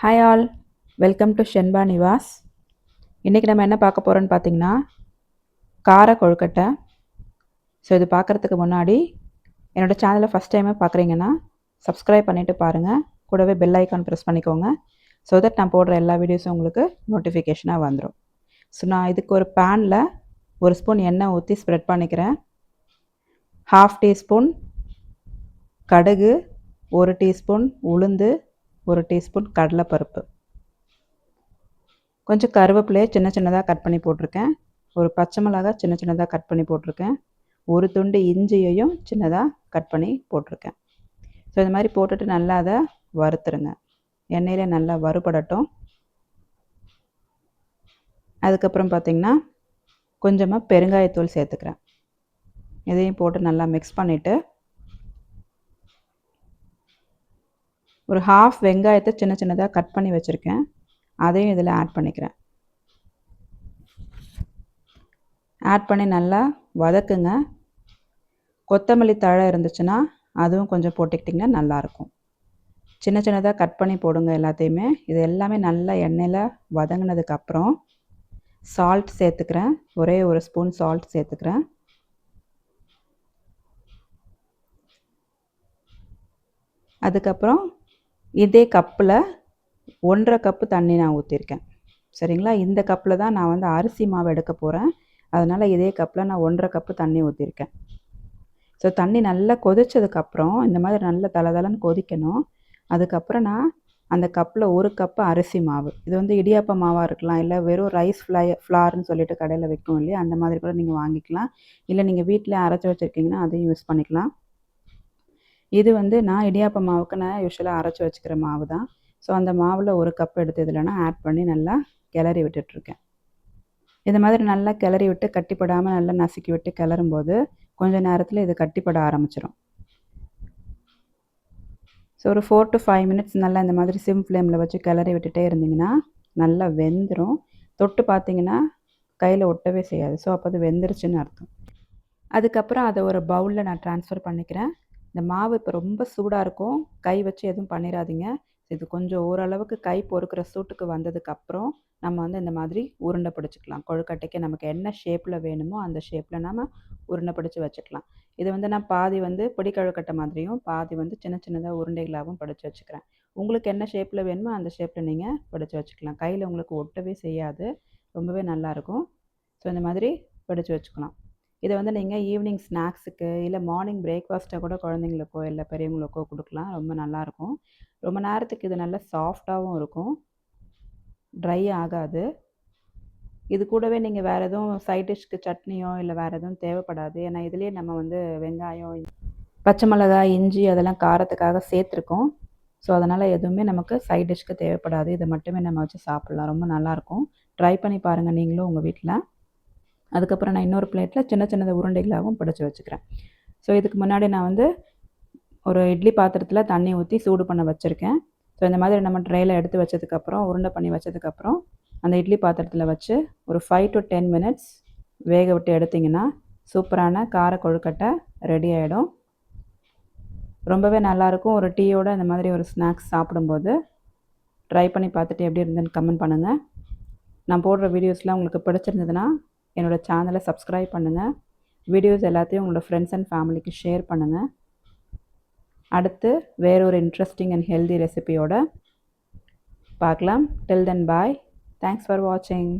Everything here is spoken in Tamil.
Hi all welcome to Shenba Niwas இன்றைக்கி நம்ம என்ன பார்க்க போகிறோன்னு பார்த்தீங்கன்னா கார கொழுக்கட்டை. ஸோ இது பார்க்குறதுக்கு முன்னாடி என்னோடய சேனலை ஃபஸ்ட் டைமே பார்க்குறீங்கன்னா சப்ஸ்கிரைப் பண்ணிவிட்டு பாருங்கள் கூடவே பெல் ஐக்கான் ப்ரெஸ் பண்ணிக்கோங்க. ஸோ தட் நான் போடுற எல்லா வீடியோஸும் உங்களுக்கு நோட்டிஃபிகேஷனாக வந்துடும் ஸோ நான் இதுக்கு ஒரு பேனில் ஒரு ஸ்பூன் எண்ணெய் ஊற்றி ஸ்ப்ரெட் பண்ணிக்கிறேன். ஹாஃப் டீஸ்பூன் கடுகு ஒரு டீஸ்பூன் உளுந்து ஒரு டீஸ்பூன் கடலைப்பருப்பு. கொஞ்சம் கருவேப்பிலையை சின்ன சின்னதாக கட் பண்ணி போட்டிருக்கேன். ஒரு பச்சை மிளகா சின்ன சின்னதாக கட் பண்ணி போட்டிருக்கேன். ஒரு துண்டு இஞ்சியையும் சின்னதாக கட் பண்ணி போட்டிருக்கேன். ஸோ இந்த மாதிரி போட்டுட்டு நல்லா அதை வறுத்துருங்க. எண்ணெயில் நல்லா வறுபடட்டும். அதுக்கப்புறம் பார்த்திங்கன்னா கொஞ்சமாக பெருங்காயத்தூள் சேர்த்துக்கிறேன். இதையும் போட்டு நல்லா மிக்ஸ் பண்ணிவிட்டு ஒரு ஹாஃப் வெங்காயத்தை சின்ன சின்னதாக கட் பண்ணி வச்சுருக்கேன். அதையும் இதில் ஆட் பண்ணிக்கிறேன். ஆட் பண்ணி நல்லா வதக்குங்க. கொத்தமல்லி தழை இருந்துச்சுன்னா அதுவும் கொஞ்சம் போட்டுக்கிட்டிங்கன்னா நல்லாயிருக்கும். சின்ன சின்னதாக கட் பண்ணி போடுங்க எல்லாத்தையுமே. இது எல்லாமே நல்லா எண்ணெயில் வதங்கினதுக்கப்புறம் சால்ட் சேர்த்துக்கிறேன். ஒரே ஒரு ஸ்பூன் சால்ட் சேர்த்துக்கிறேன். அதுக்கப்புறம் இதே கப்பில் ஒன்றரை கப்பு தண்ணி நான் ஊற்றிருக்கேன் சரிங்களா? இந்த கப்பில் தான் நான் வந்து அரிசி மாவு எடுக்க போகிறேன் அதனால் இதே கப்பில் நான் ஒன்றரை கப்பு தண்ணி ஊற்றிருக்கேன் ஸோ தண்ணி நல்லா கொதிச்சதுக்கப்புறம் இந்த மாதிரி நல்லா தளதளன்னு கொதிக்கணும். அதுக்கப்புறம் நான் அந்த கப்பில் ஒரு கப்பு அரிசி மாவு. இது வந்து இடியாப்ப மாவாக இருக்கலாம் இல்லை வெறும் ரைஸ் ஃப்ளை ஃப்ளார்னு சொல்லிட்டு கடையில் விற்கும் இல்லையா? அந்த மாதிரி கூட நீங்கள் வாங்கிக்கலாம். இல்லை நீங்கள் வீட்டில் அரைச்சி வச்சுருக்கீங்கன்னா அதையும் யூஸ் பண்ணிக்கலாம். இது வந்து நான் இடியாப்ப மாவுக்கு நான் யூஸ்வலாக அரைச்சி வச்சுக்கிற மாவு தான் ஸோ அந்த மாவில் ஒரு கப் எடுத்து இதில் நான் ஆட் பண்ணி நல்லா கிளறி விட்டுட்ருக்கேன் இந்த மாதிரி நல்லா கிளறி விட்டு கட்டிப்படாமல் நல்லா நசுக்கி விட்டு கிளறும்போது கொஞ்சம் நேரத்தில் இது கட்டிப்பட ஆரம்பிச்சிடும் ஸோ ஒரு ஃபோர் டு ஃபைவ் மினிட்ஸ் நல்லா இந்த மாதிரி சிம் ஃப்ளேமில் வச்சு கிளறி விட்டுட்டே இருந்திங்கன்னா நல்லா வெந்துடும் தொட்டு பார்த்தீங்கன்னா கையில் ஒட்டவே செய்யாது. ஸோ அப்போ அது வெந்துருச்சுன்னு அர்த்தம். அதுக்கப்புறம் அதை ஒரு பவுலில் நான் ட்ரான்ஸ்ஃபர் பண்ணிக்கிறேன். இந்த மாவு இப்போ ரொம்ப சூடாக இருக்கும். கை வச்சு எதுவும் பண்ணிடாதீங்க இது கொஞ்சம் ஓரளவுக்கு கை பொறுக்கிற சூட்டுக்கு வந்ததுக்கப்புறம் நம்ம வந்து இந்த மாதிரி உருண்டை பிடிச்சிக்கலாம். கொழுக்கட்டைக்கு நமக்கு என்ன ஷேப்பில் வேணுமோ அந்த ஷேப்பில் நம்ம உருண்டை பிடிச்சி வச்சுக்கலாம். இது வந்து நான் பாதி வந்து பொடி கழுக்கட்டை மாதிரியும் பாதி வந்து சின்ன சின்னதாக உருண்டைகளாகவும் பிடிச்சி வச்சுக்கிறேன். உங்களுக்கு என்ன ஷேப்பில் வேணுமோ அந்த ஷேப்பில் நீங்கள் பிடிச்சி வச்சுக்கலாம். கையில் உங்களுக்கு ஒட்டவே செய்யாது. ரொம்பவே நல்லாயிருக்கும் ஸோ இந்த மாதிரி பிடிச்சி வச்சுக்கலாம். இதை வந்து நீங்கள் ஈவினிங் ஸ்நாக்ஸுக்கு இல்லை மார்னிங் பிரேக்ஃபாஸ்ட்டை கூட குழந்தைங்களுக்கோ இல்லை பெரியவங்களுக்கோ கொடுக்கலாம். ரொம்ப நல்லாயிருக்கும். ரொம்ப நேரத்துக்கு இது நல்லா சாஃப்டாகவும் இருக்கும். ட்ரை ஆகாது. இது கூடவே நீங்கள் வேறு எதுவும் சைட் டிஷ்க்கு சட்னியோ இல்லை வேறு எதுவும் தேவைப்படாது. ஏன்னா இதுலேயே நம்ம வந்து வெங்காயம் பச்சை மிளகாய் இஞ்சி அதெல்லாம் காரத்துக்காக சேர்த்துருக்கோம். ஸோ அதனால் எதுவுமே நமக்கு சைட் டிஷ்க்கு தேவைப்படாது. இதை மட்டுமே நம்ம வச்சு சாப்பிட்லாம். ரொம்ப நல்லாயிருக்கும். ட்ரை பண்ணி பாருங்கள் நீங்களும் உங்கள் வீட்டில் அதுக்கப்புறம் நான் இன்னொரு பிளேட்டில் சின்ன சின்னத உருண்டைகளாகவும் பிடிச்சி வச்சுக்கிறேன். ஸோ இதுக்கு முன்னாடி நான் வந்து ஒரு இட்லி பாத்திரத்தில் தண்ணி ஊற்றி சூடு பண்ண வச்சுருக்கேன். ஸோ இந்த மாதிரி நம்ம ட்ரையில் எடுத்து வச்சதுக்கப்புறம் உருண்டை பண்ணி வச்சதுக்கப்புறம் அந்த இட்லி பாத்திரத்தில் வச்சு ஒரு ஃபைவ் டு டென் மினிட்ஸ் வேக விட்டு எடுத்திங்கன்னா சூப்பரான கார கொழுக்கட்டை ரெடி ஆகிடும் ரொம்பவே நல்லாயிருக்கும் ஒரு டீயோட இந்த மாதிரி ஒரு ஸ்நாக்ஸ் சாப்பிடும்போது ட்ரை பண்ணி பார்த்துட்டு எப்படி இருந்ததுன்னு கமெண்ட் பண்ணுங்கள் நான் போடுற வீடியோஸ்லாம் உங்களுக்கு பிடிச்சிருந்ததுன்னா என்னோடய சேனலை சப்ஸ்கிரைப் பண்ணுங்கள் வீடியோஸ் எல்லாத்தையும் உங்களோட ஃப்ரெண்ட்ஸ் அண்ட் ஃபேமிலிக்கு ஷேர் பண்ணுங்கள் அடுத்து வேறொரு இன்ட்ரெஸ்டிங் அண்ட் ஹெல்தி ரெசிபியோட பார்க்கலாம். Till then bye thanks for வாட்சிங்